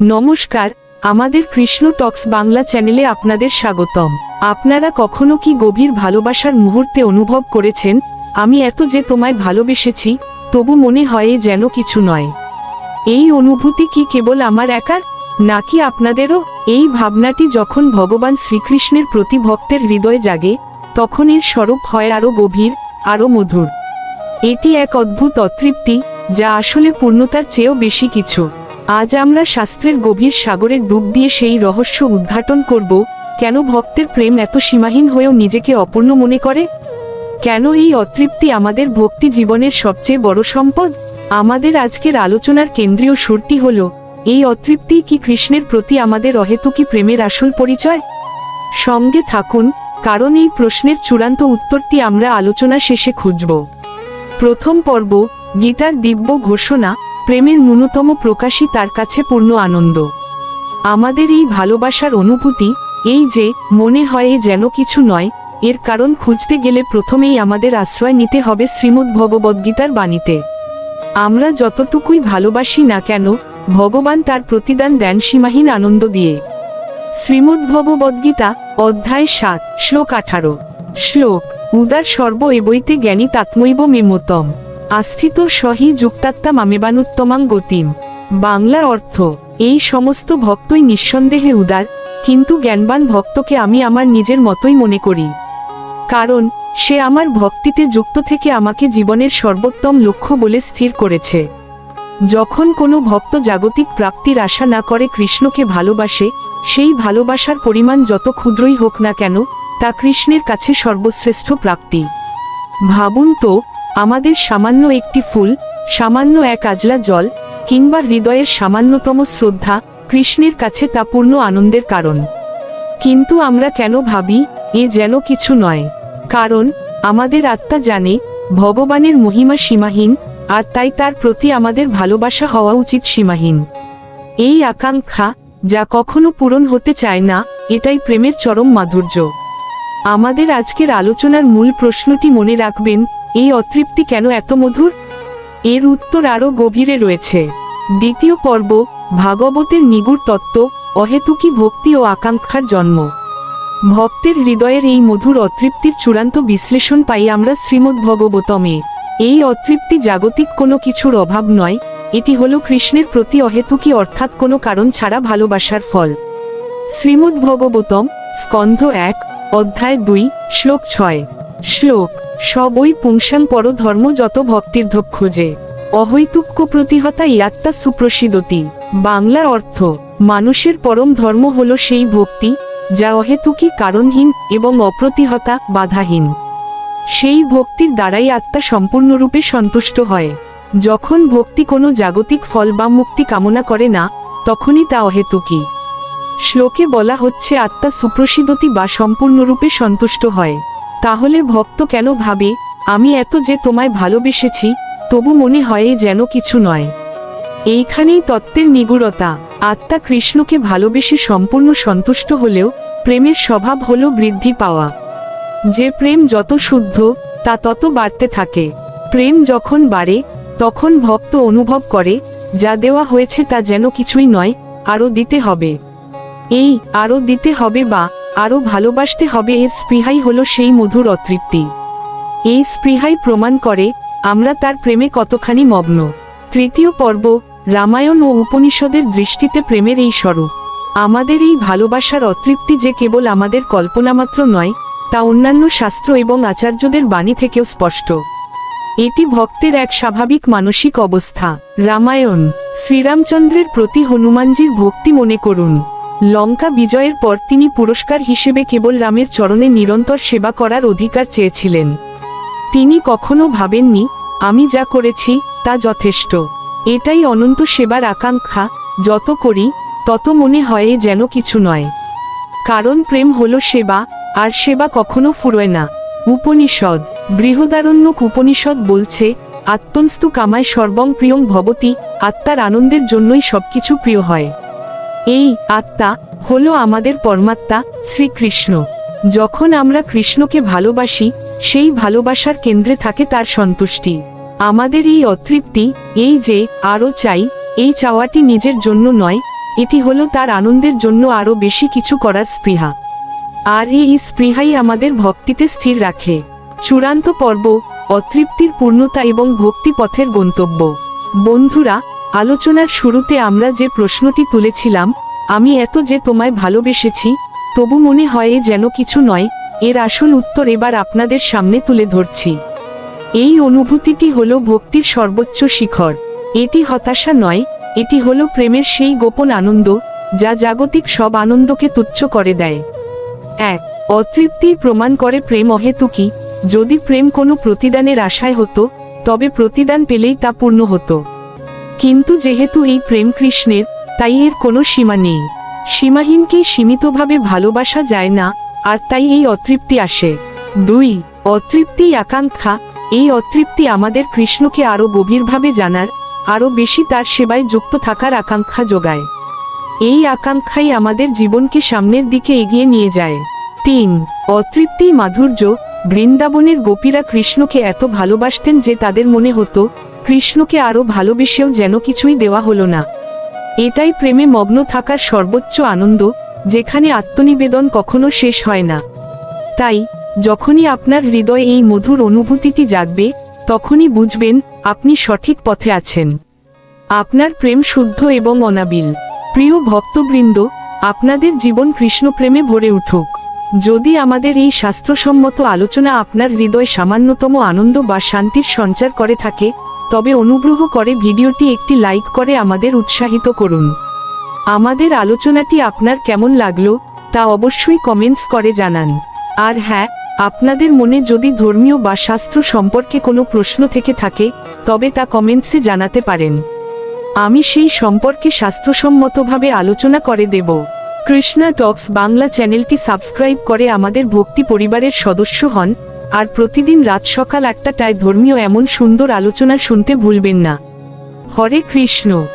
নমস্কার, আমাদের কৃষ্ণ টক্স বাংলা চ্যানেলে আপনাদের স্বাগতম। আপনারা কখনো কি গভীর ভালোবাসার মুহূর্তে অনুভব করেছেন? আমি এত যে তোমায় ভালোবেসেছি, তবু মনে হয় যেন কিছু নয়। এই অনুভূতি কি কেবল আমার একার? নাকি আপনাদেরও? এই ভাবনাটি যখন ভগবান শ্রীকৃষ্ণের প্রতি ভক্তের হৃদয়ে জাগে, তখন এর স্বরূপ হয় আরও গভীর আরও মধুর। এটি এক অদ্ভুত অতৃপ্তি, যা আসলে পূর্ণতার চেয়েও বেশি কিছু। আজ আমরা শাস্ত্রের গভীর সাগরের ডুব দিয়ে সেই রহস্য উদ্ঘাটন করব, কেন ভক্তের প্রেম এত সীমাহীন হয়েও নিজেকে অপূর্ণ মনে করে? কেন এই অতৃপ্তি আমাদের ভক্তি জীবনের সবচেয়ে বড় সম্পদ? আমাদের আজকের আলোচনার কেন্দ্রীয় সুরটি হল, এই অতৃপ্তি কি কৃষ্ণের প্রতি আমাদের অহেতুকি প্রেমের আসল পরিচয়? সঙ্গে থাকুন, কারণ এই প্রশ্নের চূড়ান্ত উত্তরটি আমরা আলোচনা শেষে খুঁজব। প্রথম পর্ব, গীতার দিব্য ঘোষণা প্রেমের ন্যূনতম প্রকাশই তার কাছে পূর্ণ আনন্দ। আমাদের এই ভালোবাসার অনুভূতি, এই যে, মনে হয় এ যেন কিছু নয়, এর কারণ খুঁজতে গেলে প্রথমেই আমাদের আশ্রয় নিতে হবে শ্রীমদ্ ভগবদ্গীতার বাণীতে। আমরা যতটুকুই ভালোবাসি না কেন, ভগবান তার প্রতিদান দেন সীমাহীন আনন্দ দিয়ে। শ্রীমদ্ ভগবদ্গীতা অধ্যায় সাত, শ্লোক আঠারো। শ্লোক, উদার সর্ব এ বইতে জ্ঞানী তাত্মৈব মেমতম আস্থিত সহি যুক্তাত্মা মামেবানুত্তমাং গতিম। বাংলার অর্থ, এই সমস্ত ভক্তই নিঃসন্দেহে উদার, কিন্তু জ্ঞানবান ভক্তকে আমি আমার নিজের মতোই মনে করি। কারণ, সে আমার ভক্তিতে যুক্ত থেকে আমাকে জীবনের সর্বোত্তম লক্ষ্য বলে স্থির করেছে। যখন কোনো ভক্ত জাগতিক প্রাপ্তির আশা না করে কৃষ্ণকে ভালোবাসে, সেই ভালোবাসার পরিমাণ যত ক্ষুদ্রই হোক না কেন, তা কৃষ্ণের কাছে সর্বশ্রেষ্ঠ প্রাপ্তি। ভাবুন তো আমাদের সামান্য একটি ফুল, সামান্য এক আজলা জল, কিংবা হৃদয়ের সামান্যতম শ্রদ্ধা, কৃষ্ণের কাছে তা পূর্ণ আনন্দের কারণ। কিন্তু আমরা কেন ভাবি, এ যেন কিছু নয়। কারণ, আমাদের আত্মা জানে, ভগবানের মহিমা সীমাহীন, আর তাই তার প্রতি আমাদের ভালোবাসা হওয়া উচিত সীমাহীন। এই আকাঙ্ক্ষা, যা কখনো পূরণ হতে চায় না, এটাই প্রেমের চরম মাধুর্য। আমাদের আজকের আলোচনার মূল প্রশ্নটি মনে রাখবেন এই অতৃপ্তি কেন এত মধুর? এর উত্তর আরও গভীরে রয়েছে। দ্বিতীয় পর্ব, ভাগবতের নিগুড় তত্ত্ব, অহেতুকি ভক্তি ও আকাঙ্ক্ষার জন্ম। ভক্তের হৃদয়ের এই মধুর অতৃপ্তির চূড়ান্ত বিশ্লেষণ পাই আমরা শ্রীমদ্ ভগবতমে এই অতৃপ্তি জাগতিক কোনো কিছুর অভাব নয়, এটি হল কৃষ্ণের প্রতি অহেতুকি অর্থাৎ কোনো কারণ ছাড়া ভালোবাসার ফল। শ্রীমদ্ ভগবতম স্কন্ধ এক, অধ্যায় দুই, শ্লোক ছয়। শ্লোক সবই পুংসাং পর ধর্ম যত ভক্তির খোঁজে। অহৈতুক্য প্রতিহতা ইয়াত্তা সুপ্রসিদতি বাংলার অর্থ, মানুষের পরম ধর্ম হল সেই ভক্তি, যা অহেতুকি কারণহীন এবং অপ্রতিহতা বাধাহীন। সেই ভক্তির দ্বারাই আত্মা সম্পূর্ণরূপে সন্তুষ্ট হয়। যখন ভক্তি কোনো জাগতিক ফল বা মুক্তি কামনা করে না, তখনই তা অহেতুকি। শ্লোকে বলা হচ্ছে আত্মা সুপ্রসিদতি বা সম্পূর্ণরূপে সন্তুষ্ট হয়। তাহলে ভক্ত কেন ভাবে, আমি এত যে তোমায় ভালোবেসেছি, তবু মনে হয় যেন কিছু নয়। এইখানেই তত্ত্বের নিগুড়তা, আত্মা কৃষ্ণকে ভালোবেসে সম্পূর্ণ সন্তুষ্ট হলেও, প্রেমের স্বভাব হল বৃদ্ধি পাওয়া। যে প্রেম যত শুদ্ধ, তা তত বাড়তে থাকে। প্রেম যখন বাড়ে, তখন ভক্ত অনুভব করে, যা দেওয়া হয়েছে তা যেন কিছুই নয়, আরও দিতে হবে। এই, আরও দিতে হবে বা আরও ভালোবাসতে হবে এর স্পৃহাই হলো সেই মধুর অতৃপ্তি। এই স্পৃহাই প্রমাণ করে আমরা তার প্রেমে কতখানি মগ্ন। তৃতীয় পর্ব, রামায়ণ ও উপনিষদের দৃষ্টিতে প্রেমের এই স্বরূপ। আমাদের এই ভালোবাসার অতৃপ্তি যে কেবল আমাদের কল্পনামাত্র নয়, তা অন্যান্য শাস্ত্র এবং আচার্যদের বাণী থেকেও স্পষ্ট। এটি ভক্তের এক স্বাভাবিক মানসিক অবস্থা। রামায়ণ, শ্রীরামচন্দ্রের প্রতি হনুমানজির ভক্তি মনে করুন। লঙ্কা বিজয়ের পর তিনি পুরস্কার হিসেবে কেবল রামের চরণে নিরন্তর সেবা করার অধিকার চেয়েছিলেন। তিনি কখনো ভাবেননি, আমি যা করেছি, তা যথেষ্ট। এটাই অনন্ত সেবার আকাঙ্ক্ষা, যত করি, তত মনে হয় যেন কিছু নয়। কারণ প্রেম হলো সেবা, আর সেবা কখনো ফুরোয় না। উপনিষদ। বৃহদারণ্যক উপনিষদ বলছে আত্মস্তু কামায় সর্বং প্রিয়ং ভবতি, আত্মার আনন্দের জন্যই সবকিছু প্রিয় হয়। এই আত্মা হল আমাদের পরমাত্মা, শ্রীকৃষ্ণ। যখন আমরা কৃষ্ণকে ভালোবাসি, সেই ভালোবাসার কেন্দ্রে থাকে তার সন্তুষ্টি। আমাদের এই অতৃপ্তি, এই যে আরও চাই, এই চাওয়াটি নিজের জন্য নয়, এটি হলো তার আনন্দের জন্য আরও বেশি কিছু করার স্পৃহা। আর এই স্পৃহাই আমাদের ভক্তিতে স্থির রাখে। চূড়ান্ত পর্ব, অতৃপ্তির পূর্ণতা এবং ভক্তি পথের গন্তব্য। বন্ধুরা আলোচনার শুরুতে আমরা যে প্রশ্নটি তুলেছিলাম, আমি এত যে তোমায় ভালোবেসেছি, তবু মনে হয় যেন কিছু নয়, এর আসল উত্তর এবার আপনাদের সামনে তুলে ধরছি। এই অনুভূতিটি হলো ভক্তির সর্বোচ্চ শিখর। এটি হতাশা নয়, এটি হলো প্রেমের সেই গোপন আনন্দ, যা জাগতিক সব আনন্দকে তুচ্ছ করে দেয়। এক অতৃপ্তির প্রমাণ করে প্রেম অহেতুকি। যদি প্রেম কোনো প্রতিদানের আশায় হতো, তবে প্রতিদান পেলেই তা পূর্ণ হতো। কিন্তু যেহেতু এই প্রেম কৃষ্ণের, তাই এর কোনো সীমা নেই। সীমাহীনকেই সীমিতভাবে ভালোবাসা যায় না, আর তাই এই অতৃপ্তি আসে। দুই, অতৃপ্তি আকাঙ্ক্ষা এই অতৃপ্তি আমাদের কৃষ্ণকে আরও গভীরভাবে জানার, আরও বেশি তার সেবায় যুক্ত থাকার আকাঙ্ক্ষা যোগায়। এই আকাঙ্ক্ষাই আমাদের জীবনকে সামনের দিকে এগিয়ে নিয়ে যায়। তিন, অতৃপ্তি মাধুর্য, বৃন্দাবনের গোপীরা কৃষ্ণকে এত ভালোবাসতেন যে তাদের মনে হতো কৃষ্ণকে আরও ভালোবেসেও যেন কিছুই দেওয়া হলো না। এটাই প্রেমে মগ্ন থাকার সর্বোচ্চ আনন্দ, যেখানে আত্মনিবেদন কখনো শেষ হয় না। তাই, যখনই আপনার হৃদয়ে এই মধুর অনুভূতিটি জাগবে, তখনই বুঝবেন, আপনি সঠিক পথে আছেন। আপনার প্রেম শুদ্ধ এবং অনাবিল। প্রিয় ভক্তবৃন্দ, আপনাদের জীবন কৃষ্ণপ্রেমে ভরে উঠুক। যদি আমাদের এই শাস্ত্রসম্মত আলোচনা আপনার হৃদয় সামান্যতম আনন্দ বা শান্তির সঞ্চার করে থাকে তবে অনুগ্রহ করে ভিডিওটি একটি লাইক করে আমাদের উৎসাহিত করুন। আমাদের আলোচনাটি আপনার কেমন লাগল, তা অবশ্যই কমেন্টস করে জানান। আর হ্যাঁ আপনাদের মনে যদি ধর্মীয় বা শাস্ত্র সম্পর্কে কোনো প্রশ্ন থেকে থাকে, তবে তা কমেন্টসে জানাতে পারেন। আমি সেই সম্পর্কে শাস্ত্রসম্মতভাবে আলোচনা করে দেব। কৃষ্ণা টক্স বাংলা চ্যানেলটি সাবস্ক্রাইব করে আমাদের ভক্তি পরিবারের সদস্য হন। আর প্রতিদিন রাত সকাল আটটাটায় ধর্মীয় এমন সুন্দর আলোচনা শুনতে ভুলবেন না। হরে কৃষ্ণ।